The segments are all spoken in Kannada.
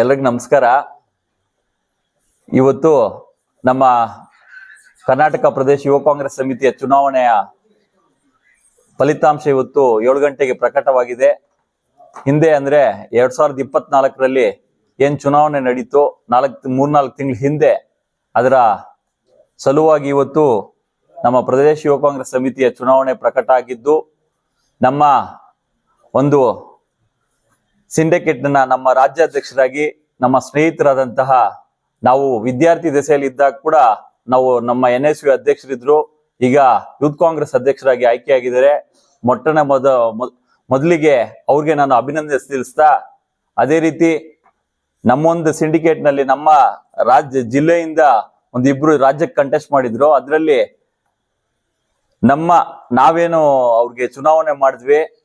ಎಲ್ರಿಗೂ ನಮಸ್ಕಾರ. ಇವತ್ತು ನಮ್ಮ ಕರ್ನಾಟಕ ಪ್ರದೇಶ ಯುವ ಕಾಂಗ್ರೆಸ್ ಸಮಿತಿಯ ಚುನಾವಣೆಯ ಫಲಿತಾಂಶ ಇವತ್ತು ಏಳು ಗಂಟೆಗೆ ಪ್ರಕಟವಾಗಿದೆ. ಹಿಂದೆ ಅಂದ್ರೆ ಎರಡ್ ಸಾವಿರದ ಇಪ್ಪತ್ನಾಲ್ಕರಲ್ಲಿ ಏನ್ ಚುನಾವಣೆ ನಡೀತು ನಾಲ್ಕು ಮೂರ್ನಾಲ್ಕು ತಿಂಗಳ ಹಿಂದೆ ಅದರ ಸಲುವಾಗಿ ಇವತ್ತು ನಮ್ಮ ಪ್ರದೇಶ ಯುವ ಕಾಂಗ್ರೆಸ್ ಸಮಿತಿಯ ಚುನಾವಣೆ ಪ್ರಕಟ ಆಗಿದ್ದು ನಮ್ಮ ಒಂದು ಸಿಂಡಿಕೇಟ್ನ ನಮ್ಮ ರಾಜ್ಯಾಧ್ಯಕ್ಷರಾಗಿ, ನಮ್ಮ ಸ್ನೇಹಿತರಾದಂತಹ ನಾವು ವಿದ್ಯಾರ್ಥಿ ದೆಸೆಯಲ್ಲಿ ಇದ್ದಾಗ ಕೂಡ ನಾವು ನಮ್ಮ ಎನ್ ಎಸ್ ಯು ಅಧ್ಯಕ್ಷರಿದ್ರು. ಈಗ ಯೂತ್ ಕಾಂಗ್ರೆಸ್ ಅಧ್ಯಕ್ಷರಾಗಿ ಆಯ್ಕೆಯಾಗಿದ್ದಾರೆ. ಮೊಟ್ಟನೆ ಮೊದ, ಮೊದ್- ಮೊದಲಿಗೆ ಅವ್ರಿಗೆ ನಾನು ಅಭಿನಂದನೆ ತಿಳಿಸ್ತಾ ಅದೇ ರೀತಿ ನಮ್ಮೊಂದು ಸಿಂಡಿಕೇಟ್ನಲ್ಲಿ ನಮ್ಮ ರಾಜ್ಯ ಜಿಲ್ಲೆಯಿಂದ ಒಂದಿಬ್ರು ರಾಜ್ಯಕ್ಕೆ ಕಂಟೆಸ್ಟ್ ಮಾಡಿದ್ರು. ಅದರಲ್ಲಿ ನಮ್ಮ ನಾವೇನು ಅವ್ರಿಗೆ ಚುನಾವಣೆ ಮಾಡಿದ್ವಿ.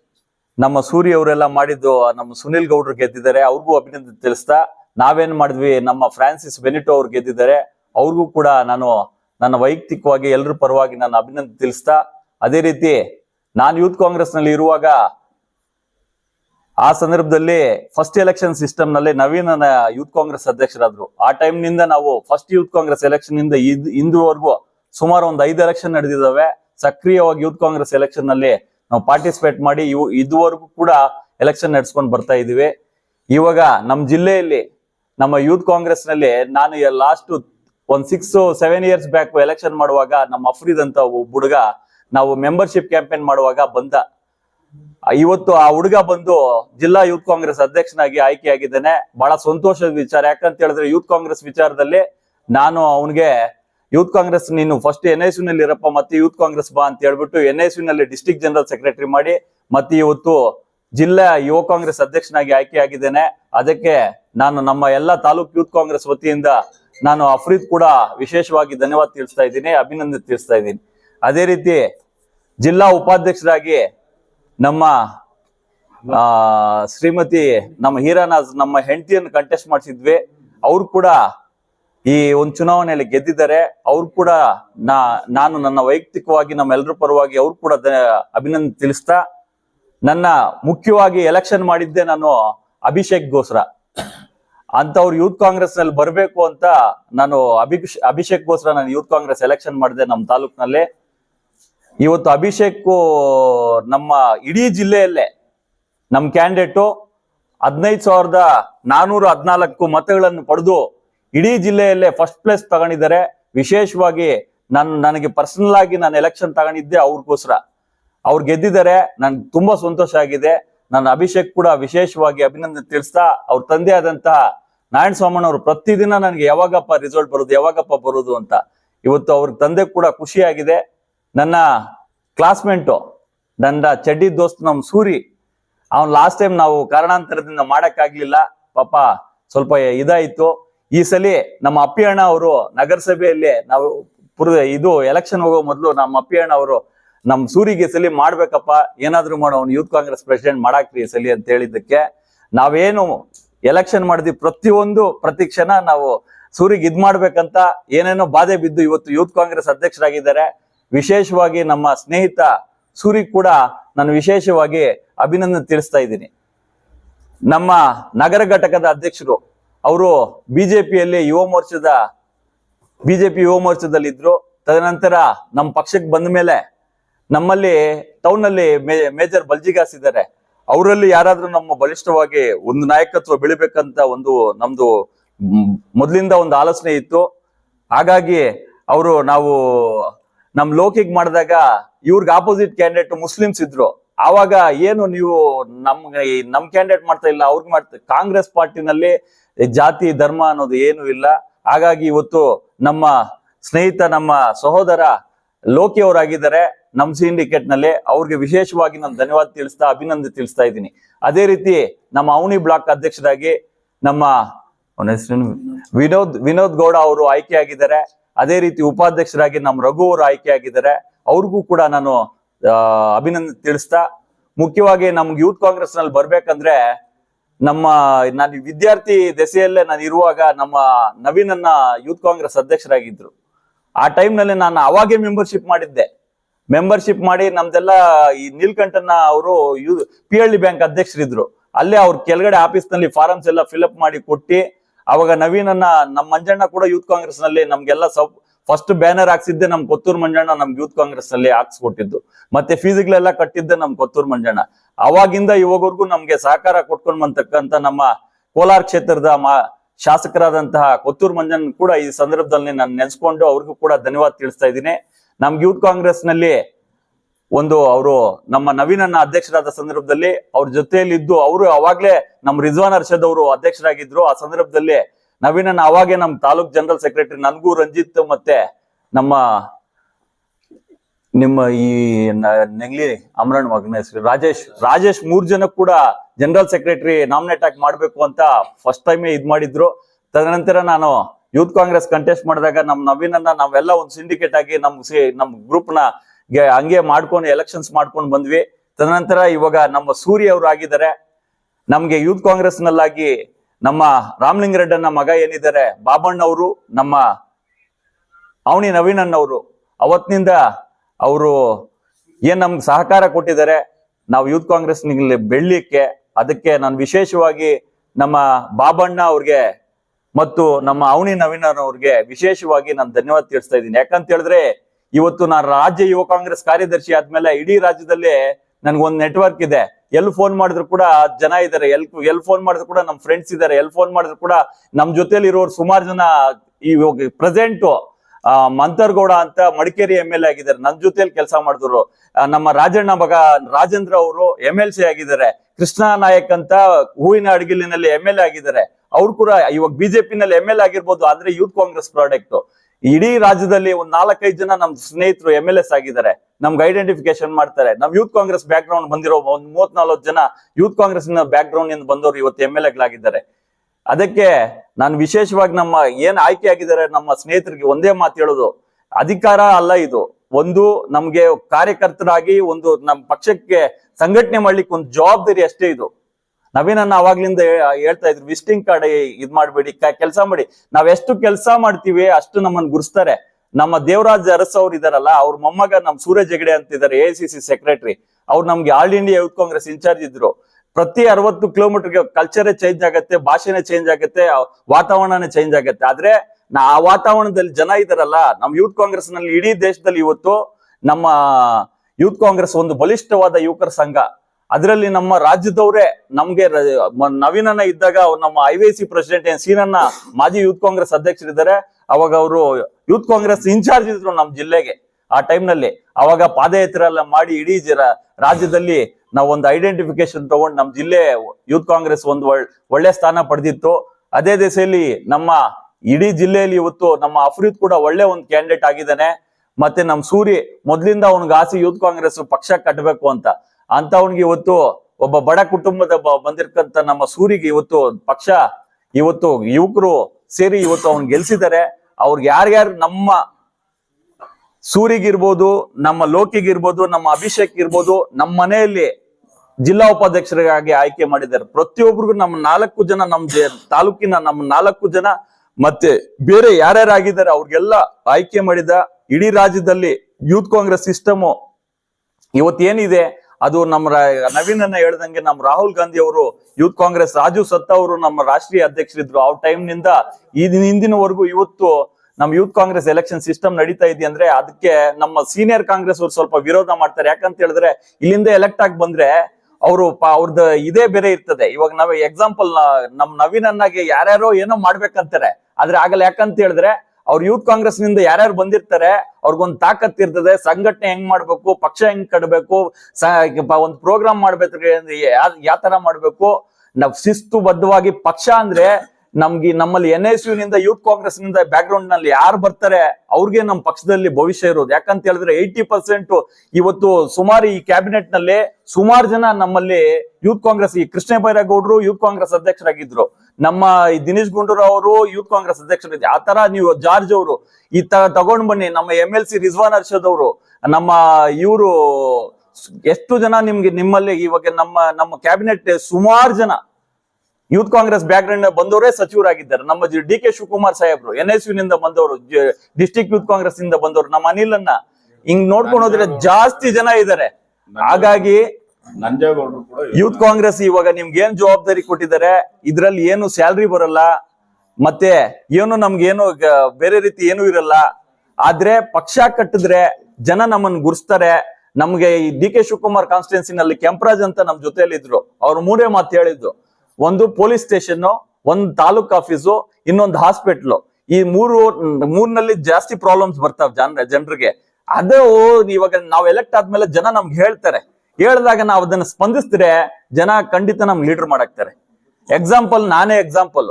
ನಮ್ಮ ಸೂರಿ ಅವರೆಲ್ಲ ಮಾಡಿದ್ದು, ನಮ್ಮ ಸುನಿಲ್ ಗೌಡ್ರು ಗೆದ್ದಿದ್ದಾರೆ, ಅವ್ರಿಗೂ ಅಭಿನಂದನೆ ತಿಳಿಸ್ತಾ, ನಾವೇನ್ ಮಾಡಿದ್ವಿ, ನಮ್ಮ ಫ್ರಾನ್ಸಿಸ್ ಬೆನಿಟೋ ಅವ್ರು ಗೆದ್ದಿದ್ದಾರೆ, ಅವ್ರಿಗೂ ಕೂಡ ನಾನು ನನ್ನ ವೈಯಕ್ತಿಕವಾಗಿ ಎಲ್ಲರ ಪರವಾಗಿ ನಾನು ಅಭಿನಂದನೆ ತಿಳಿಸ್ತಾ, ಅದೇ ರೀತಿ ನಾನು ಯೂತ್ ಕಾಂಗ್ರೆಸ್ನಲ್ಲಿ ಇರುವಾಗ ಆ ಸಂದರ್ಭದಲ್ಲಿ ಫಸ್ಟ್ ಎಲೆಕ್ಷನ್ ಸಿಸ್ಟಮ್ನಲ್ಲಿ ನವೀನ ಯೂತ್ ಕಾಂಗ್ರೆಸ್ ಅಧ್ಯಕ್ಷರಾದ್ರು. ಆ ಟೈಮ್ನಿಂದ ನಾವು ಫಸ್ಟ್ ಯೂತ್ ಕಾಂಗ್ರೆಸ್ ಎಲೆಕ್ಷನ್ ಇದ್- ಇಂದುವರೆಗೂ ಸುಮಾರು ಒಂದು ಐದು ಎಲೆಕ್ಷನ್ ನಡೆದಿದ್ದಾವೆ. ಸಕ್ರಿಯವಾಗಿ ಯೂತ್ ಕಾಂಗ್ರೆಸ್ ಎಲೆಕ್ಷನ್ನಲ್ಲಿ ನಾವು ಪಾರ್ಟಿಸಿಪೇಟ್ ಮಾಡಿ ಇವು ಇದುವರೆಗೂ ಕೂಡ ಎಲೆಕ್ಷನ್ ನಡೆಸ್ಕೊಂಡು ಬರ್ತಾ ಇದೀವಿ ಇವಾಗ ನಮ್ಮ ಜಿಲ್ಲೆಯಲ್ಲಿ, ನಮ್ಮ ಯೂತ್ ಕಾಂಗ್ರೆಸ್ನಲ್ಲಿ ನಾನು ಲಾಸ್ಟ್ ಒಂದ್ six seven years back election ಮಾಡುವಾಗ ನಮ್ಮ ಅಫ್ರೀದ್ ಅಂತ ಹುಡುಗ ನಾವು ಮೆಂಬರ್ಶಿಪ್ ಕ್ಯಾಂಪೇನ್ ಮಾಡುವಾಗ ಬಂದ. ಇವತ್ತು ಆ ಹುಡುಗ ಬಂದು ಜಿಲ್ಲಾ ಯೂತ್ ಕಾಂಗ್ರೆಸ್ ಅಧ್ಯಕ್ಷನಾಗಿ ಆಯ್ಕೆಯಾಗಿದ್ದಾನೆ. ಬಹಳ ಸಂತೋಷದ ವಿಚಾರ. ಯಾಕಂತ ಹೇಳಿದ್ರೆ ಯೂತ್ ಕಾಂಗ್ರೆಸ್ ವಿಚಾರದಲ್ಲಿ ನಾನು ಅವನಿಗೆ ಯೂತ್ ಕಾಂಗ್ರೆಸ್ ನೀನು ಫಸ್ಟ್ ಎನ್ ಐ ನಲ್ಲಿ ಇರಪ್ಪ ಮತ್ತೆ ಯೂತ್ ಕಾಂಗ್ರೆಸ್ ಬಾ ಅಂತ ಹೇಳ್ಬಿಟ್ಟು ಎನ್ ಐ ನಲ್ಲಿ ಡಿಸ್ಟ್ರಿಕ್ಟ್ ಜನರಲ್ ಸೆಕ್ರೆಟರಿ ಮಾಡಿ, ಮತ್ತೆ ಇವತ್ತು ಜಿಲ್ಲಾ ಯುವ ಕಾಂಗ್ರೆಸ್ ಅಧ್ಯಕ್ಷನಾಗಿ ಆಯ್ಕೆಯಾಗಿದ್ದೇನೆ. ಅದಕ್ಕೆ ನಾನು ನಮ್ಮ ಎಲ್ಲ ತಾಲೂಕ್ ಯೂತ್ ಕಾಂಗ್ರೆಸ್ ವತಿಯಿಂದ ನಾನು ಅಫ್ರೀದ್ ಕೂಡ ವಿಶೇಷವಾಗಿ ಧನ್ಯವಾದ ತಿಳಿಸ್ತಾ ಇದ್ದೀನಿ, ಅಭಿನಂದನೆ ತಿಳಿಸ್ತಾ ಇದ್ದೀನಿ. ಅದೇ ರೀತಿ ಜಿಲ್ಲಾ ಉಪಾಧ್ಯಕ್ಷರಾಗಿ ನಮ್ಮ, ಆ, ಶ್ರೀಮತಿ ನಮ್ಮ ಹೀರಾನಾಜ್ ನಮ್ಮ ಹೆಂಡತಿಯನ್ನು ಕಂಟೆಸ್ಟ್ ಮಾಡಿಸಿದ್ವಿ. ಅವ್ರು ಕೂಡ ಈ ಒಂದು ಚುನಾವಣೆಯಲ್ಲಿ ಗೆದ್ದಿದ್ದಾರೆ, ಅವ್ರು ಕೂಡ ನಾ, ನಾನು ನನ್ನ ವೈಯಕ್ತಿಕವಾಗಿ ನಮ್ಮೆಲ್ಲರ ಪರವಾಗಿ ಅವ್ರು ಕೂಡ ಅಭಿನಂದನೆ ತಿಳಿಸ್ತಾ, ನನ್ನ ಮುಖ್ಯವಾಗಿ ಎಲೆಕ್ಷನ್ ಮಾಡಿದ್ದೆ ನಾನು ಅಭಿಷೇಕ್ ಗೋಸ್ರ. ಅಂತವ್ರು ಯೂತ್ ಕಾಂಗ್ರೆಸ್ನಲ್ಲಿ ಬರಬೇಕು ಅಂತ ನಾನು ಅಭಿಷ್, ಅಭಿಷೇಕ್ ಗೋಸ್ರ ನಾನು ಯೂತ್ ಕಾಂಗ್ರೆಸ್ ಎಲೆಕ್ಷನ್ ಮಾಡಿದೆ ನಮ್ಮ ತಾಲೂಕ್ನಲ್ಲಿ. ಇವತ್ತು ಅಭಿಷೇಕ್ ನಮ್ಮ ಇಡೀ ಜಿಲ್ಲೆಯಲ್ಲೇ ನಮ್ಮ ಕ್ಯಾಂಡಿಡೇಟು ಹದಿನೈದು ಸಾವಿರದ ನಾನೂರ ಹದಿನಾಲ್ಕು ಮತಗಳನ್ನು ಪಡೆದು ಇಡೀ ಜಿಲ್ಲೆಯಲ್ಲೇ ಫಸ್ಟ್ ಪ್ಲೇಸ್ ತಗೊಂಡಿದ್ದಾರೆ. ವಿಶೇಷವಾಗಿ ನನ್, ನನಗೆ ಪರ್ಸನಲ್ ಆಗಿ ನಾನು ಎಲೆಕ್ಷನ್ ತಗೊಂಡಿದ್ದೆ ಅವ್ರಿಗೋಸ್ಕರ. ಅವ್ರು ಗೆದ್ದಿದ್ದಾರೆ. ನನ್ಗೆ ತುಂಬಾ ಸಂತೋಷ ಆಗಿದೆ. ನನ್ನ ಅಭಿಷೇಕ್ ಕೂಡ ವಿಶೇಷವಾಗಿ ಅಭಿನಂದನೆ ತಿಳಿಸ್ತಾ, ಅವ್ರ ತಂದೆ ಆದಂತಹ ನಾರಾಯಣ ಸ್ವಾಮಣ್ಣ ಅವರು ಪ್ರತಿದಿನ ನನಗೆ ಯಾವಾಗಪ್ಪ ರಿಸಲ್ಟ್ ಬರೋದು, ಯಾವಾಗಪ್ಪ ಬರೋದು ಅಂತ. ಇವತ್ತು ಅವ್ರ ತಂದೆ ಕೂಡ ಖುಷಿಯಾಗಿದೆ. ನನ್ನ ಕ್ಲಾಸ್ಮೇಟು ನನ್ನ ಚಡ್ಡಿ ದೋಸ್ತ್ ನಮ್ ಸೂರಿ, ಅವ್ನು ಲಾಸ್ಟ್ ಟೈಮ್ ನಾವು ಕಾರಣಾಂತರದಿಂದ ಮಾಡಕ್ಕಾಗ್ಲಿಲ್ಲ. ಪಾಪ ಸ್ವಲ್ಪ ಇದಾಯ್ತು. ಈ ಸಲಿ ನಮ್ಮ ಅಪ್ಪಿ ಅಣ್ಣ ಅವರು ನಗರಸಭೆಯಲ್ಲಿ ನಾವು ಪುರ ಇದು ಎಲೆಕ್ಷನ್ ಹೋಗೋ ಮೊದಲು ನಮ್ಮ ಅಪ್ಪಿ ಅಣ್ಣ ಅವರು ನಮ್ಮ ಸೂರಿಗೆ ಸಲಿ ಮಾಡ್ಬೇಕಪ್ಪ, ಏನಾದ್ರು ಮಾಡೋ ಅವ್ನು ಯೂತ್ ಕಾಂಗ್ರೆಸ್ ಪ್ರೆಸಿಡೆಂಟ್ ಮಾಡಾಕ್ರಿ ಸಲಿ ಅಂತ ಹೇಳಿದ್ದಕ್ಕೆ ನಾವೇನು ಎಲೆಕ್ಷನ್ ಮಾಡಿದ್ವಿ, ಪ್ರತಿಯೊಂದು ಪ್ರತಿ ಕ್ಷಣ ನಾವು ಸೂರಿಗೆ ಇದ್ ಮಾಡ್ಬೇಕಂತ ಏನೇನೋ ಬಾಧೆ ಬಿದ್ದು ಇವತ್ತು ಯೂತ್ ಕಾಂಗ್ರೆಸ್ ಅಧ್ಯಕ್ಷರಾಗಿದ್ದಾರೆ. ವಿಶೇಷವಾಗಿ ನಮ್ಮ ಸ್ನೇಹಿತ ಸೂರಿ ಕೂಡ ನಾನು ವಿಶೇಷವಾಗಿ ಅಭಿನಂದನೆ ತಿಳಿಸ್ತಾ ಇದ್ದೀನಿ. ನಮ್ಮ ನಗರ ಘಟಕದ ಅಧ್ಯಕ್ಷರು ಅವರು ಬಿಜೆಪಿಯಲ್ಲಿ ಯುವ ಮೋರ್ಚಾದ, ಬಿಜೆಪಿ ಯುವ ಮೋರ್ಚಾದಲ್ಲಿ ತದನಂತರ ನಮ್ಮ ಪಕ್ಷಕ್ಕೆ ಬಂದ ಮೇಲೆ ನಮ್ಮಲ್ಲಿ ಟೌನ್ನಲ್ಲಿ ಮೇಜರ್ ಬಲ್ಜಿಗಾಸ್ ಇದ್ದಾರೆ. ಅವರಲ್ಲಿ ಯಾರಾದ್ರೂ ನಮ್ಮ ಬಲಿಷ್ಠವಾಗಿ ಒಂದು ನಾಯಕತ್ವ ಬೆಳಿಬೇಕಂತ ಒಂದು ನಮ್ದು ಮೊದಲಿಂದ ಒಂದು ಆಲೋಚನೆ ಇತ್ತು. ಹಾಗಾಗಿ ಅವರು ನಾವು ನಮ್ ಲೋಕಿಗ್ ಮಾಡಿದಾಗ ಇವ್ರಿಗೆ ಆಪೋಸಿಟ್ ಕ್ಯಾಂಡಿಡೇಟ್ ಮುಸ್ಲಿಮ್ಸ್ ಇದ್ರು. ಆವಾಗ ಏನು ನೀವು ನಮ್ಗೆ ನಮ್ ಕ್ಯಾಂಡಿಡೇಟ್ ಮಾಡ್ತಾ ಇಲ್ಲ, ಅವ್ರಿಗೆ ಮಾಡ್ತಾ, ಕಾಂಗ್ರೆಸ್ ಪಾರ್ಟಿನಲ್ಲಿ ಜಾತಿ ಧರ್ಮ ಅನ್ನೋದು ಏನು ಇಲ್ಲ. ಹಾಗಾಗಿ ಇವತ್ತು ನಮ್ಮ ಸ್ನೇಹಿತ, ನಮ್ಮ ಸಹೋದರ ಲೋಕಿ ಅವರಾಗಿದ್ದಾರೆ. ನಮ್ ಸಿಂಡಿಕೇಟ್ನಲ್ಲಿ ಅವ್ರಿಗೆ ವಿಶೇಷವಾಗಿ ನಾನು ಧನ್ಯವಾದ ತಿಳಿಸ್ತಾ, ಅಭಿನಂದನೆ ತಿಳಿಸ್ತಾ ಇದ್ದೀನಿ. ಅದೇ ರೀತಿ ನಮ್ಮ ಅವನಿ ಬ್ಲಾಕ್ ಅಧ್ಯಕ್ಷರಾಗಿ ನಮ್ಮ ವಿನೋದ್ ವಿನೋದ್ ಗೌಡ ಅವರು ಆಯ್ಕೆಯಾಗಿದ್ದಾರೆ. ಅದೇ ರೀತಿ ಉಪಾಧ್ಯಕ್ಷರಾಗಿ ನಮ್ಮ ರಘು ಅವರು ಆಯ್ಕೆಯಾಗಿದ್ದಾರೆ. ಅವ್ರಿಗೂ ಕೂಡ ನಾನು ಅಭಿನಂದನೆ ತಿಳಿಸ್ತಾ, ಮುಖ್ಯವಾಗಿ ನಮ್ಗೆ ಯೂತ್ ಕಾಂಗ್ರೆಸ್ನಲ್ಲಿ ಬರ್ಬೇಕಂದ್ರೆ ನಮ್ಮ, ನಾನು ವಿದ್ಯಾರ್ಥಿ ದೆಸೆಯಲ್ಲೇ ನಾನು ಇರುವಾಗ ನಮ್ಮ ನವೀನನ್ನ ಯೂತ್ ಕಾಂಗ್ರೆಸ್ ಅಧ್ಯಕ್ಷರಾಗಿದ್ರು. ಆ ಟೈಮ್ನಲ್ಲಿ ನಾನು ಅವಾಗೆ ಮೆಂಬರ್ಶಿಪ್ ಮಾಡಿದ್ದೆ. ಮೆಂಬರ್ಶಿಪ್ ಮಾಡಿ ನಮ್ದೆಲ್ಲ ಈ ನೀಲ್ಕಂಠನ್ನ ಅವರು ಯು ಪಿ ಹಳ್ಳಿ ಬ್ಯಾಂಕ್ ಅಧ್ಯಕ್ಷರಿದ್ರು. ಅಲ್ಲೇ ಅವ್ರ ಕೆಳಗಡೆ ಆಫೀಸ್ನಲ್ಲಿ ಫಾರಮ್ಸ್ ಎಲ್ಲ ಫಿಲ್ಅಪ್ ಮಾಡಿ ಕೊಟ್ಟಿ, ಅವಾಗ ನವೀನನ್ನ ನಮ್ಮ ಮಂಜಣ್ಣ ಕೂಡ ಯೂತ್ ಕಾಂಗ್ರೆಸ್ನಲ್ಲಿ ನಮ್ಗೆಲ್ಲ ಸಪ್ ಫಸ್ಟ್ ಬ್ಯಾನರ್ ಹಾಕ್ಸಿದ್ದೆ ನಮ್ ಕೊತ್ತೂರು ಮಂಜಣ್ಣ ನಮ್ ಯೂತ್ ಕಾಂಗ್ರೆಸ್ನಲ್ಲಿ ಹಾಕ್ಸ್ಕೊಟ್ಟಿದ್ದು. ಮತ್ತೆ ಫೀಸ್ಗಳೆಲ್ಲ ಕಟ್ಟಿದ್ದೆ ನಮ್ ಕೊತ್ತೂರು ಮಂಜಣ್ಣ. ಅವಾಗಿಂದ ಇವಾಗವರೆಗೂ ನಮ್ಗೆ ಸಹಕಾರ ಕೊಟ್ಕೊಂಡ್ ಬಂತಕ್ಕಂತ ನಮ್ಮ ಕೋಲಾರ ಕ್ಷೇತ್ರದ ಮಾ ಶಾಸಕರಾದಂತಹ ಕೊತ್ತೂರು ಮಂಜನ್ ಕೂಡ ಈ ಸಂದರ್ಭದಲ್ಲಿ ನಾನು ನೆನೆಸ್ಕೊಂಡು ಅವ್ರಿಗೂ ಕೂಡ ಧನ್ಯವಾದ ತಿಳಿಸ್ತಾ ಇದ್ದೀನಿ. ನಮ್ಗೆ ಯೂತ್ ಕಾಂಗ್ರೆಸ್ನಲ್ಲಿ ಒಂದು ಅವರು ನಮ್ಮ ನವೀನನ್ನ ಅಧ್ಯಕ್ಷರಾದ ಸಂದರ್ಭದಲ್ಲಿ ಅವ್ರ ಜೊತೆಯಲ್ಲಿ ಇದ್ದು ಅವರು ಅವಾಗ್ಲೇ ನಮ್ ರಿಜ್ವಾನ್ ಅರ್ಷದ್ ಅವರು ಅಧ್ಯಕ್ಷರಾಗಿದ್ರು. ಆ ಸಂದರ್ಭದಲ್ಲಿ ನವೀನನ್ನ ಅವಾಗೆ ನಮ್ ತಾಲೂಕ್ ಜನರಲ್ ಸೆಕ್ರೆಟರಿ ನನ್ಗೂ ರಂಜಿತ್ ಮತ್ತೆ ನಮ್ಮ ನಿಮ್ಮ ಈ ನೆಂಗ್ಲಿ ಅಮರಣ್ ಮಗನ ಹೆಸರು ರಾಜೇಶ್ ರಾಜೇಶ್ ಮೂರ್ ಜನ ಕೂಡ ಜನರಲ್ ಸೆಕ್ರೆಟರಿ ನಾಮಿನೇಟ್ ಆಗಿ ಮಾಡ್ಬೇಕು ಅಂತ ಫಸ್ಟ್ ಟೈಮೇ ಇದ್ ಮಾಡಿದ್ರು. ತದನಂತರ ನಾನು ಯೂತ್ ಕಾಂಗ್ರೆಸ್ ಕಂಟೆಸ್ಟ್ ಮಾಡಿದಾಗ ನಮ್ ನವೀನನ್ನ ನಾವೆಲ್ಲ ಒಂದು ಸಿಂಡಿಕೇಟ್ ಆಗಿ ನಮ್ ನಮ್ ಗ್ರೂಪ್ನ ಹಂಗೆ ಮಾಡ್ಕೊಂಡು ಎಲೆಕ್ಷನ್ಸ್ ಮಾಡ್ಕೊಂಡು ಬಂದ್ವಿ. ತದನಂತರ ಇವಾಗ ನಮ್ಮ ಸೂರ್ಯ ಅವರು ಆಗಿದ್ದಾರೆ. ನಮ್ಗೆ ಯೂತ್ ಕಾಂಗ್ರೆಸ್ ನಲ್ಲಾಗಿ ನಮ್ಮ ರಾಮಲಿಂಗರೆಡ್ಡನ ಮಗ ಏನಿದ್ದಾರೆ? ಬಾಬಣ್ಣ ಅವರು ನಮ್ಮ ಅವಣಿ ನವೀನ್ ಅವರು ಅವತ್ತಿನಿಂದ ಅವರು ಏನ್ ನಮ್ಗೆ ಸಹಕಾರ ಕೊಟ್ಟಿದ್ದಾರೆ? ನಾವು ಯೂತ್ ಕಾಂಗ್ರೆಸ್ ಬೆಳ್ಳಿಕ್ಕೆ ಅದಕ್ಕೆ ನಾನು ವಿಶೇಷವಾಗಿ ನಮ್ಮ ಬಾಬಣ್ಣ ಅವ್ರಿಗೆ ಮತ್ತು ನಮ್ಮ ಅವನಿ ನವೀನನ್ ಅವ್ರಿಗೆ ವಿಶೇಷವಾಗಿ ನಾನು ಧನ್ಯವಾದ ತಿಳಿಸ್ತಾ ಇದ್ದೀನಿ. ಯಾಕಂತ ಹೇಳಿದ್ರೆ ಇವತ್ತು ನಾನು ರಾಜ್ಯ ಯುವ ಕಾಂಗ್ರೆಸ್ ಕಾರ್ಯದರ್ಶಿ ಆದ್ಮೇಲೆ ಇಡೀ ರಾಜ್ಯದಲ್ಲಿ ನನ್ಗೊಂದು ನೆಟ್ವರ್ಕ್ ಇದೆ. ಎಲ್ಲಿ ಫೋನ್ ಮಾಡಿದ್ರು ಕೂಡ ಜನ ಇದಾರೆ. ಎಲ್ ಎಲ್ ಫೋನ್ ಮಾಡಿದ್ರು ಕೂಡ ನಮ್ ಫ್ರೆಂಡ್ಸ್ ಇದಾರೆ. ಎಲ್ ಫೋನ್ ಮಾಡಿದ್ರು ಕೂಡ ನಮ್ ಜೊತೆಲಿ ಇರೋರು ಸುಮಾರು ಜನ ಇವಾಗ ಪ್ರೆಸೆಂಟ್ ಮಂತರ್ಗೌಡ ಅಂತ ಮಡಿಕೇರಿ ಎಂ ಎಲ್ ಎ ಆಗಿದ್ದಾರೆ. ನನ್ನ ಜೊತೆಲಿ ಕೆಲಸ ಮಾಡಿದ್ರು ನಮ್ಮ ರಾಜಣ್ಣ ಮಗ ರಾಜೇಂದ್ರ ಅವರು ಎಂ ಎಲ್ ಸಿ ಆಗಿದ್ದಾರೆ. ಕೃಷ್ಣ ನಾಯಕ್ ಅಂತ ಹೂವಿನ ಅಡಗಿಲಿನಲ್ಲಿ ಎಂ ಎಲ್ ಎ ಆಗಿದ್ದಾರೆ. ಅವ್ರು ಕೂಡ ಇವಾಗ ಬಿಜೆಪಿ ನಲ್ಲಿ ಎಂ ಎಲ್ ಆಗಿರ್ಬೋದು, ಆದ್ರೆ ಯೂತ್ ಕಾಂಗ್ರೆಸ್ ಪ್ರಾಡಕ್ಟ್ ಇಡೀ ರಾಜ್ಯದಲ್ಲಿ ಒಂದ್ ನಾಲ್ಕೈದು ಜನ ನಮ್ ಸ್ನೇಹಿತರು ಎಂ ಎಲ್ ಎಸ್ ಆಗಿದ್ದಾರೆ. ನಮ್ಗೆ ಐಡೆಂಟಿಫಿಕೇಶನ್ ಮಾಡ್ತಾರೆ. ನಮ್ ಯೂತ್ ಕಾಂಗ್ರೆಸ್ ಬ್ಯಾಕ್ ಗ್ರೌಂಡ್ ಬಂದಿರೋ ಒಂದ್ ಮೂವತ್ನಾಲ್ಕು ಜನ ಯೂತ್ ಕಾಂಗ್ರೆಸ್ನ ಬ್ಯಾಕ್ ಗ್ರೌಂಡ್ ಇಂದ ಬಂದವರು ಇವತ್ತು ಎಂ ಎಲ್ ಎಗಳಾಗಿದ್ದಾರೆ ಅದಕ್ಕೆ ನಾನು ವಿಶೇಷವಾಗಿ ನಮ್ಮ ಏನ್ ಆಯ್ಕೆ ಆಗಿದ್ದಾರೆ ನಮ್ಮ ಸ್ನೇಹಿತರಿಗೆ ಒಂದೇ ಮಾತು ಹೇಳೋದು. ಅಧಿಕಾರ ಅಲ್ಲ ಇದು. ಒಂದು ನಮ್ಗೆ ಕಾರ್ಯಕರ್ತರಾಗಿ ಒಂದು ನಮ್ಮ ಪಕ್ಷಕ್ಕೆ ಸಂಘಟನೆ ಮಾಡ್ಲಿಕ್ಕೆ ಒಂದು ಜವಾಬ್ದಾರಿ ಅಷ್ಟೇ ಇದು. ನವೀನನ್ನ ಅವಾಗ್ಲಿಂದ ಹೇಳ್ತಾ ಇದ್ರು ವಿಸಿಟಿಂಗ್ ಕಾರ್ಡ್ ಇದ್ ಮಾಡ್ಬೇಡಿ ಕೆಲಸ ಮಾಡಿ. ನಾವ್ ಎಷ್ಟು ಕೆಲಸ ಮಾಡ್ತೀವಿ, ಅಷ್ಟು ನಮ್ಮನ್ ಗುರುಸ್ತಾರೆ. ನಮ್ಮ ದೇವರಾಜ್ ಅರಸ್ ಅವ್ರು ಇದಾರಲ್ಲ, ಅವ್ರ ಮೊಮ್ಮಗ ನಮ್ ಸೂರಜ್ ಹೆಗಡೆ ಅಂತ ಇದಾರೆ ಎ ಸಿ ಸಿ ಸೆಕ್ರೆಟರಿ ಅವ್ರು ನಮ್ಗೆ all India youth Congress incharge ಇದ್ರು. ಪ್ರತಿ ಅರವತ್ತು ಕಿಲೋಮೀಟರ್ಗೆ ಕಲ್ಚರೇ ಚೇಂಜ್ ಆಗುತ್ತೆ, ಭಾಷೆನೇ ಚೇಂಜ್ ಆಗತ್ತೆ ವಾತಾವರಣನೇ ಚೇಂಜ್ ಆಗತ್ತೆ. ಆದ್ರೆ, ನಾ ಆ ವಾತಾವರಣದಲ್ಲಿ ಜನ ಇದಾರಲ್ಲ, ನಮ್ ಯೂತ್ ಕಾಂಗ್ರೆಸ್ನಲ್ಲಿ ಇಡೀ ದೇಶದಲ್ಲಿ ಇವತ್ತು ನಮ್ಮ ಯೂತ್ ಕಾಂಗ್ರೆಸ್ ಒಂದು ಬಲಿಷ್ಠವಾದ ಯುವಕರ ಸಂಘ. ಅದರಲ್ಲಿ ನಮ್ಮ ರಾಜ್ಯದವರೇ ನಮ್ಗೆ ನವೀನನ ನವೀನನ್ನ ಇದ್ದಾಗ ನಮ್ಮ ಐ ವಿ ಸಿ ಪ್ರೆಸಿಡೆಂಟ್ ಏನ್ ಸೀನನ್ನ ಮಾಜಿ ಯೂತ್ ಕಾಂಗ್ರೆಸ್ ಅಧ್ಯಕ್ಷರಿದ್ದಾರೆ. ಅವಾಗ ಅವರು ಯೂತ್ ಕಾಂಗ್ರೆಸ್ ಇನ್ಚಾರ್ಜ್ ಇದ್ರು ನಮ್ಮ ಜಿಲ್ಲೆಗೆ ಆ ಟೈಮ್ನಲ್ಲಿ ಅವಾಗ ಪಾದಯಾತ್ರೆ ಎಲ್ಲ ಮಾಡಿ ಇಡೀ ರಾಜ್ಯದಲ್ಲಿ ನಾವು ಒಂದು ಐಡೆಂಟಿಫಿಕೇಶನ್ ತಗೊಂಡು ನಮ್ಮ ಜಿಲ್ಲೆ ಯೂತ್ ಕಾಂಗ್ರೆಸ್ ಒಂದು ಒಳ್- ಒಳ್ಳೆ ಸ್ಥಾನ ಪಡೆದಿತ್ತು. ಅದೇ ದಿಸೆಯಲ್ಲಿ ನಮ್ಮ ಇಡೀ ಜಿಲ್ಲೆಯಲ್ಲಿ ಇವತ್ತು ನಮ್ಮ ಅಫ್ರೀದ್ ಕೂಡ ಒಳ್ಳೆ ಒಂದು ಕ್ಯಾಂಡಿಡೇಟ್ ಆಗಿದ್ದಾನೆ. ಮತ್ತೆ ನಮ್ ಸೂರಿ ಮೊದ್ಲಿಂದ ಅವನಿಗೆ ಆಸೆ ಯೂತ್ ಕಾಂಗ್ರೆಸ್ ಪಕ್ಷ ಕಟ್ಟಬೇಕು ಅಂತ. ಅಂತವನ್ಗೆ ಇವತ್ತು ಒಬ್ಬ ಬಡ ಕುಟುಂಬದ ಬಂದಿರ್ತಕ್ಕಂಥ ನಮ್ಮ ಸೂರಿಗೆ ಇವತ್ತು ಪಕ್ಷ, ಇವತ್ತು ಯುವಕರು ಸೇರಿ ಇವತ್ತು ಅವ್ನ್ ಗೆಲ್ಸಿದ್ದಾರೆ. ಅವ್ರಿಗೆ ಯಾರ್ಯಾರು ನಮ್ಮ ಸೂರಿಗಿರ್ಬೋದು, ನಮ್ಮ ಲೋಕಿಗಿರ್ಬೋದು, ನಮ್ಮ ಅಭಿಷೇಕ್ ಇರ್ಬೋದು ನಮ್ಮ ಮನೆಯಲ್ಲಿ ಜಿಲ್ಲಾ ಉಪಾಧ್ಯಕ್ಷರಿಗಾಗಿ ಆಯ್ಕೆ ಮಾಡಿದ್ದಾರೆ. ಪ್ರತಿಯೊಬ್ಬರಿಗೂ ನಮ್ಮ ನಾಲ್ಕು ಜನ ನಮ್ಮ ತಾಲೂಕಿನ ನಮ್ಮ ನಾಲ್ಕು ಜನ ಮತ್ತೆ ಬೇರೆ ಯಾರ್ಯಾರಾಗಿದ್ದಾರೆ ಅವ್ರಿಗೆಲ್ಲ ಆಯ್ಕೆ ಮಾಡಿದ ಇಡೀ ರಾಜ್ಯದಲ್ಲಿ ಯೂತ್ ಕಾಂಗ್ರೆಸ್ ಸಿಸ್ಟಮು ಇವತ್ತೇನಿದೆ? ಅದು ನಮ್ಮ ನವೀನ್ ಅನ್ನ ಹೇಳ್ದಂಗೆ ನಮ್ಮ ರಾಹುಲ್ ಗಾಂಧಿ ಅವರು ಯೂತ್ ಕಾಂಗ್ರೆಸ್ ರಾಜು ಸತ್ತ ಅವರು ನಮ್ಮ ರಾಷ್ಟ್ರೀಯ ಅಧ್ಯಕ್ಷರಿದ್ರು. ಆ ಟೈಮ್ನಿಂದ ಈ ದಿನ- ಇಂದಿನವರೆಗೂ ಇವತ್ತು ನಮ್ಮ ಯೂತ್ ಕಾಂಗ್ರೆಸ್ ಎಲೆಕ್ಷನ್ ಸಿಸ್ಟಮ್ ನಡೀತಾ ಇದೆ ಅಂದ್ರೆ ಅದಕ್ಕೆ ನಮ್ಮ ಸೀನಿಯರ್ ಕಾಂಗ್ರೆಸ್ ಅವ್ರು ಸ್ವಲ್ಪ ವಿರೋಧ ಮಾಡ್ತಾರೆ. ಯಾಕಂತ ಹೇಳಿದ್ರೆ ಇಲ್ಲಿಂದ ಎಲೆಕ್ಟ್ ಆಗಿ ಬಂದ್ರೆ ಅವರು ಅವ್ರದ್ದು ಇದೇ ಬೇರೆ ಇರ್ತದೆ. ಇವಾಗ ನಾವ್ ಎಕ್ಸಾಂಪಲ್ ನಮ್ ನವೀನನ್ನಾಗೆ ಯಾರ್ಯಾರೋ ಏನೋ ಮಾಡ್ಬೇಕಂತಾರೆ. ಆದ್ರೆ ಆಗಲ್ಲ. ಯಾಕಂತ ಹೇಳಿದ್ರೆ ಅವ್ರ ಯೂತ್ ಕಾಂಗ್ರೆಸ್ನಿಂದ ಯಾರ್ಯಾರು ಬಂದಿರ್ತಾರೆ, ಅವ್ರಿಗೊಂದು ತಾಕತ್ ಇರ್ತದೆ, ಸಂಘಟನೆ ಹೆಂಗ್ ಮಾಡ್ಬೇಕು, ಪಕ್ಷ ಹೆಂಗ್ ಕಟ್ಬೇಕು ಒಂದು ಪ್ರೋಗ್ರಾಮ್ ಮಾಡ್ಬೇಕು ಯಾವ ತರ ಮಾಡ್ಬೇಕು. ನಾವ್ ಶಿಸ್ತುಬದ್ಧವಾಗಿ ಪಕ್ಷ ಅಂದ್ರೆ ನಮ್ಗೆ, ನಮ್ಮಲ್ಲಿ ಎನ್ ಎಸ್ ಯು ನಿಂದ, ಯೂತ್ ಕಾಂಗ್ರೆಸ್ನಿಂದ ಬ್ಯಾಕ್ ಗ್ರೌಂಡ್ನಲ್ಲಿ ಯಾರು ಬರ್ತಾರೆ, ಅವ್ರಿಗೆ ನಮ್ಮ ಪಕ್ಷದಲ್ಲಿ ಭವಿಷ್ಯ ಇರೋದು. ಯಾಕಂತ ಹೇಳಿದ್ರೆ ಏಯ್ಟಿ ಪರ್ಸೆಂಟ್ ಇವತ್ತು ಸುಮಾರು ಈ ಕ್ಯಾಬಿನೆಟ್ನಲ್ಲಿ ಸುಮಾರು ಜನ ನಮ್ಮಲ್ಲಿ ಯೂತ್ ಕಾಂಗ್ರೆಸ್ ಈ ಕೃಷ್ಣ ಬೈರೇಗೌಡರು ಯೂತ್ ಕಾಂಗ್ರೆಸ್ ಅಧ್ಯಕ್ಷರಾಗಿದ್ರು. ನಮ್ಮ ಈ ದಿನೇಶ್ ಗುಂಡೂರ್ ಅವರು ಯೂತ್ ಕಾಂಗ್ರೆಸ್ ಅಧ್ಯಕ್ಷರಿದ್ದೆ ಆ ತರ ನೀವು ಜಾರ್ಜ್ ಅವರು ಈ ತರ ತಗೊಂಡ್ ಬನ್ನಿ. ನಮ್ಮ M L C Rizwan Arshad ಅವರು ನಮ್ಮ ಇವರು ಎಷ್ಟು ಜನ ನಿಮ್ಗೆ ನಿಮ್ಮಲ್ಲಿ ಇವಾಗ ನಮ್ಮ ನಮ್ಮ ಕ್ಯಾಬಿನೆಟ್ ಸುಮಾರು ಜನ ಯೂತ್ ಕಾಂಗ್ರೆಸ್ ಬ್ಯಾಕ್ ಗ್ರೌಂಡ್ ಬಂದವರೇ ಸಚಿವರಾಗಿದ್ದಾರೆ. ನಮ್ಮ ಡಿ ಕೆ ಶಿವಕುಮಾರ್ ಸಾಹೇಬ್ರು ಎನ್ ಎಸ್ ಯು ನಿಂದ ಬಂದವರು ಡಿಸ್ಟಿಕ್ ಯೂತ್ ಕಾಂಗ್ರೆಸ್ನಿಂದ ಬಂದವರು ನಮ್ಮ ಅನಿಲ್ ಅನ್ನ ಹಿಂಗ್ ನೋಡ್ಕೊಂಡು ಹೋದ್ರೆ ಜಾಸ್ತಿ ಜನ ಇದ್ದಾರೆ. ಹಾಗಾಗಿ ನಂಜೇಗೌಡರು ಕೂಡ ಯೂತ್ ಕಾಂಗ್ರೆಸ್ ಇವಾಗ ನಿಮ್ಗೆ ಏನ್ ಜವಾಬ್ದಾರಿ ಕೊಟ್ಟಿದ್ದಾರೆ? ಇದ್ರಲ್ಲಿ ಏನು ಸ್ಯಾಲ್ರಿ ಬರಲ್ಲ, ಮತ್ತೆ ಏನು ನಮ್ಗೇನು ಬೇರೆ ರೀತಿ ಏನು ಇರಲ್ಲ. ಆದ್ರೆ ಪಕ್ಷ ಕಟ್ಟಿದ್ರೆ ಜನ ನಮ್ಮನ್ನ ಗುರ್ಸ್ತಾರೆ. ನಮ್ಗೆ ಈ ಡಿ ಕೆ ಶಿವಕುಮಾರ್ ಕಾನ್ಸ್ಟಿಟ್ಯೂನ್ಸಿನಲ್ಲಿ ಕೆಂಪರಾಜ್ ಅಂತ ನಮ್ ಜೊತೆಯಲ್ಲಿ ಇದ್ರು ಅವ್ರು ಮೂರೇ ಮಾತು ಹೇಳಿದ್ರು. ಒಂದು ಪೊಲೀಸ್ ಸ್ಟೇಷನ್ ಒಂದ್ ತಾಲೂಕ್ ಆಫೀಸು, ಇನ್ನೊಂದು ಹಾಸ್ಪಿಟ್ಲು. ಈ ಮೂರು, ಮೂರ್ನಲ್ಲಿ ಜಾಸ್ತಿ ಪ್ರಾಬ್ಲಮ್ಸ್ ಬರ್ತಾವ್ ಜನ ಜನರಿಗೆ. ಅದು ಇವಾಗ ನಾವ್ ಎಲೆಕ್ಟ್ ಆದ್ಮೇಲೆ ಜನ ನಮ್ಗೆ ಹೇಳ್ತಾರೆ. ಹೇಳಿದಾಗ ನಾವು ಅದನ್ನ ಸ್ಪಂದಿಸಿದ್ರೆ ಜನ ಖಂಡಿತ ನಮ್ಗೆ ಲೀಡರ್ ಮಾಡಾಕ್ತಾರೆ. ಎಕ್ಸಾಂಪಲ್ ನಾನೇ ಎಕ್ಸಾಂಪಲ್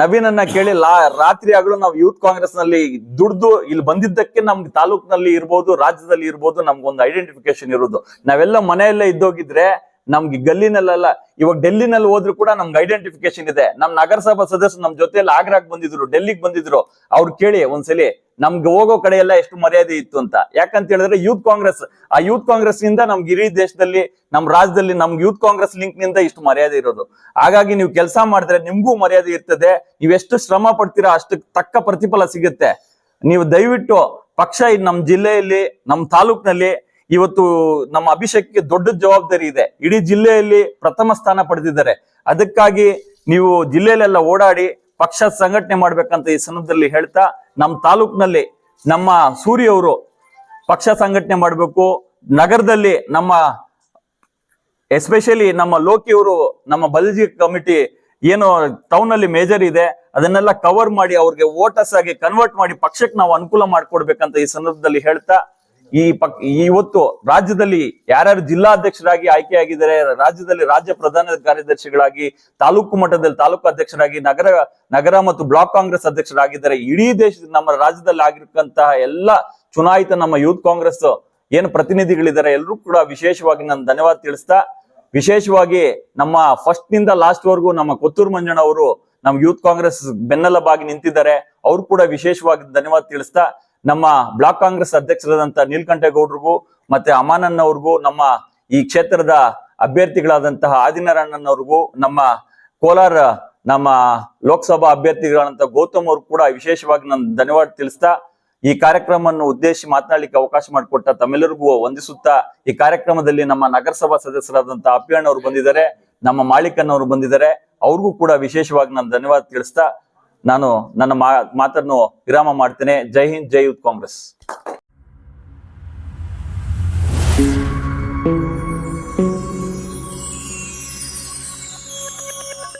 ನವೀನನ್ನ ಕೇಳಿ ಲಾ, ರಾತ್ರಿ ಆಗಲು ನಾವು ಯೂತ್ ಕಾಂಗ್ರೆಸ್ನಲ್ಲಿ ದುಡ್ದು ಇಲ್ಲಿ ಬಂದಿದ್ದಕ್ಕೆ ನಮ್ಗೆ ತಾಲೂಕ್ನಲ್ಲಿ ಇರ್ಬೋದು, ರಾಜ್ಯದಲ್ಲಿ ಇರ್ಬೋದು ನಮ್ಗೊಂದು ಐಡೆಂಟಿಫಿಕೇಶನ್ ಇರೋದು. ನಾವೆಲ್ಲ ಮನೆಯಲ್ಲೇ ಇದ್ದೋಗಿದ್ರೆ ನಮ್ಗೆ ಗಲ್ಲಿನಲ್ಲೆಲ್ಲ, ಇವಾಗ ಡೆಲ್ಲಿನಲ್ಲಿ ಹೋದ್ರು ಕೂಡ ನಮ್ಗೆ ಐಡೆಂಟಿಫಿಕೇಶನ್ ಇದೆ. ನಮ್ ನಗರಸಭಾ ಸದಸ್ಯರು ನಮ್ ಜೊತೆಯಲ್ಲಿ ಆಗ್ರಾಕ್ ಬಂದಿದ್ರು, ಡೆಲ್ಲಿಗೆ ಬಂದಿದ್ರು. ಅವ್ರು ಕೇಳಿ ಒಂದ್ಸಲಿ ನಮ್ಗೆ ಹೋಗೋ ಕಡೆ ಎಲ್ಲ ಎಷ್ಟು ಮರ್ಯಾದೆ ಇತ್ತು ಅಂತ. ಯಾಕಂತ ಹೇಳಿದ್ರೆ ಯೂತ್ ಕಾಂಗ್ರೆಸ್, ಆ ಯೂತ್ ಕಾಂಗ್ರೆಸ್ನಿಂದ ನಮ್ಗೆ ಇಡೀ ದೇಶದಲ್ಲಿ, ನಮ್ ರಾಜ್ಯದಲ್ಲಿ ನಮ್ಗೆ ಯೂತ್ ಕಾಂಗ್ರೆಸ್ ಲಿಂಕ್ನಿಂದ ಇಷ್ಟು ಮರ್ಯಾದೆ ಇರೋದು. ಹಾಗಾಗಿ ನೀವು ಕೆಲಸ ಮಾಡಿದ್ರೆ ನಿಮ್ಗೂ ಮರ್ಯಾದೆ ಇರ್ತದೆ, ನೀವ್ ಎಷ್ಟು ಶ್ರಮ ಪಡ್ತೀರಾ ಅಷ್ಟು ತಕ್ಕ ಪ್ರತಿಫಲ ಸಿಗುತ್ತೆ. ನೀವು ದಯವಿಟ್ಟು ಪಕ್ಷ ಇದ್ ನಮ್ ಜಿಲ್ಲೆಯಲ್ಲಿ, ನಮ್ ತಾಲೂಕ್ನಲ್ಲಿ, ಇವತ್ತು ನಮ್ಮ ಅಭಿಷೇಕ್ಗೆ ದೊಡ್ಡ ಜವಾಬ್ದಾರಿ ಇದೆ. ಇಡೀ ಜಿಲ್ಲೆಯಲ್ಲಿ ಪ್ರಥಮ ಸ್ಥಾನ ಪಡೆದಿದ್ದಾರೆ. ಅದಕ್ಕಾಗಿ ನೀವು ಜಿಲ್ಲೆಯಲ್ಲೆಲ್ಲ ಓಡಾಡಿ ಪಕ್ಷ ಸಂಘಟನೆ ಮಾಡ್ಬೇಕಂತ ಈ ಸಂದರ್ಭದಲ್ಲಿ ಹೇಳ್ತಾ ನಮ್ಮ ತಾಲೂಕ್ನಲ್ಲಿ ನಮ್ಮ ಸೂರ್ಯ ಅವರು ಪಕ್ಷ ಸಂಘಟನೆ ಮಾಡಬೇಕು. ನಗರದಲ್ಲಿ ನಮ್ಮ ಎಸ್ಪೆಷಲಿ ನಮ್ಮ ಲೋಕಿಯವರು, ನಮ್ಮ ಬಲಜಿ ಕಮಿಟಿ ಏನು ಟೌನ್ ಅಲ್ಲಿ ಮೇಜರ್ ಇದೆ. ಅದನ್ನೆಲ್ಲ ಕವರ್ ಮಾಡಿ ಅವ್ರಿಗೆ ವೋಟರ್ಸ್ ಆಗಿ ಕನ್ವರ್ಟ್ ಮಾಡಿ ಪಕ್ಷಕ್ಕೆ ನಾವು ಅನುಕೂಲ ಮಾಡ್ಕೊಡ್ಬೇಕಂತ ಈ ಸಂದರ್ಭದಲ್ಲಿ ಹೇಳ್ತಾ ಈ ಪಕ್ ಇವತ್ತು ರಾಜ್ಯದಲ್ಲಿ ಯಾರ್ಯಾರು ಜಿಲ್ಲಾಧ್ಯಕ್ಷರಾಗಿ ಆಯ್ಕೆಯಾಗಿದ್ದಾರೆ, ರಾಜ್ಯದಲ್ಲಿ ರಾಜ್ಯ ಪ್ರಧಾನ ಕಾರ್ಯದರ್ಶಿಗಳಾಗಿ, ತಾಲೂಕು ಮಟ್ಟದಲ್ಲಿ ತಾಲೂಕು ಅಧ್ಯಕ್ಷರಾಗಿ, ನಗರ ನಗರ ಮತ್ತು ಬ್ಲಾಕ್ ಕಾಂಗ್ರೆಸ್ ಅಧ್ಯಕ್ಷರಾಗಿದ್ದಾರೆ. ಇಡೀ ದೇಶದ ನಮ್ಮ ರಾಜ್ಯದಲ್ಲಿ ಆಗಿರ್ತಕ್ಕಂತಹ ಎಲ್ಲ ಚುನಾಯಿತ ನಮ್ಮ ಯೂತ್ ಕಾಂಗ್ರೆಸ್ ಏನು ಪ್ರತಿನಿಧಿಗಳಿದ್ದಾರೆ, ಎಲ್ಲರೂ ಕೂಡ ವಿಶೇಷವಾಗಿ ನಾನು ಧನ್ಯವಾದ ತಿಳಿಸ್ತಾ, ವಿಶೇಷವಾಗಿ ನಮ್ಮ ಫಸ್ಟ್ನಿಂದ ಲಾಸ್ಟ್ ವರೆಗೂ ನಮ್ಮ ಕೊತ್ತೂರು ಮಂಜಣ್ಣ ಅವರು ನಮ್ಮ ಯೂತ್ ಕಾಂಗ್ರೆಸ್ ಬೆನ್ನೆಲಬಾಗಿ ನಿಂತಿದ್ದಾರೆ. ಅವ್ರು ಕೂಡ ವಿಶೇಷವಾಗಿ ಧನ್ಯವಾದ ತಿಳಿಸ್ತಾ ನಮ್ಮ ಬ್ಲಾಕ್ ಕಾಂಗ್ರೆಸ್ ಅಧ್ಯಕ್ಷರಾದಂತ ನೀಲ್ಕಂಠೇಗೌಡ್ರಿಗೂ ಮತ್ತೆ ಅಮಾನನ್ ಅವ್ರಿಗೂ ನಮ್ಮ ಈ ಕ್ಷೇತ್ರದ ಅಭ್ಯರ್ಥಿಗಳಾದಂತಹ ಆದಿನಾರಾಯಣನವ್ರಿಗೂ ನಮ್ಮ ಕೋಲಾರ ನಮ್ಮ ಲೋಕಸಭಾ ಅಭ್ಯರ್ಥಿಗಳಾದಂತಹ ಗೌತಮ್ ಅವ್ರು ಕೂಡ ವಿಶೇಷವಾಗಿ ನಾನು ಧನ್ಯವಾದ ತಿಳಿಸ್ತಾ ಈ ಕಾರ್ಯಕ್ರಮವನ್ನು ಉದ್ದೇಶಿಸಿ ಮಾತನಾಡಲಿಕ್ಕೆ ಅವಕಾಶ ಮಾಡಿಕೊಟ್ಟ ತಮ್ಮೆಲ್ಲರಿಗೂ ವಂದಿಸುತ್ತಾ ಈ ಕಾರ್ಯಕ್ರಮದಲ್ಲಿ ನಮ್ಮ ನಗರಸಭಾ ಸದಸ್ಯರಾದಂತಹ ಅಪ್ಪಿಯಣ್ಣವ್ರು ಬಂದಿದ್ದಾರೆ, ನಮ್ಮ ಮಾಳಿಕನ್ ಅವರು ಬಂದಿದ್ದಾರೆ, ಅವ್ರಿಗೂ ಕೂಡ ವಿಶೇಷವಾಗಿ ನಾನು ಧನ್ಯವಾದ ತಿಳಿಸ್ತಾ ನಾನು ನನ್ನ ಮಾತನ್ನು ವಿರಾಮ ಮಾಡ್ತೇನೆ. ಜೈ ಹಿಂದ್ ಜೈ ಯೂತ್ ಕಾಂಗ್ರೆಸ್.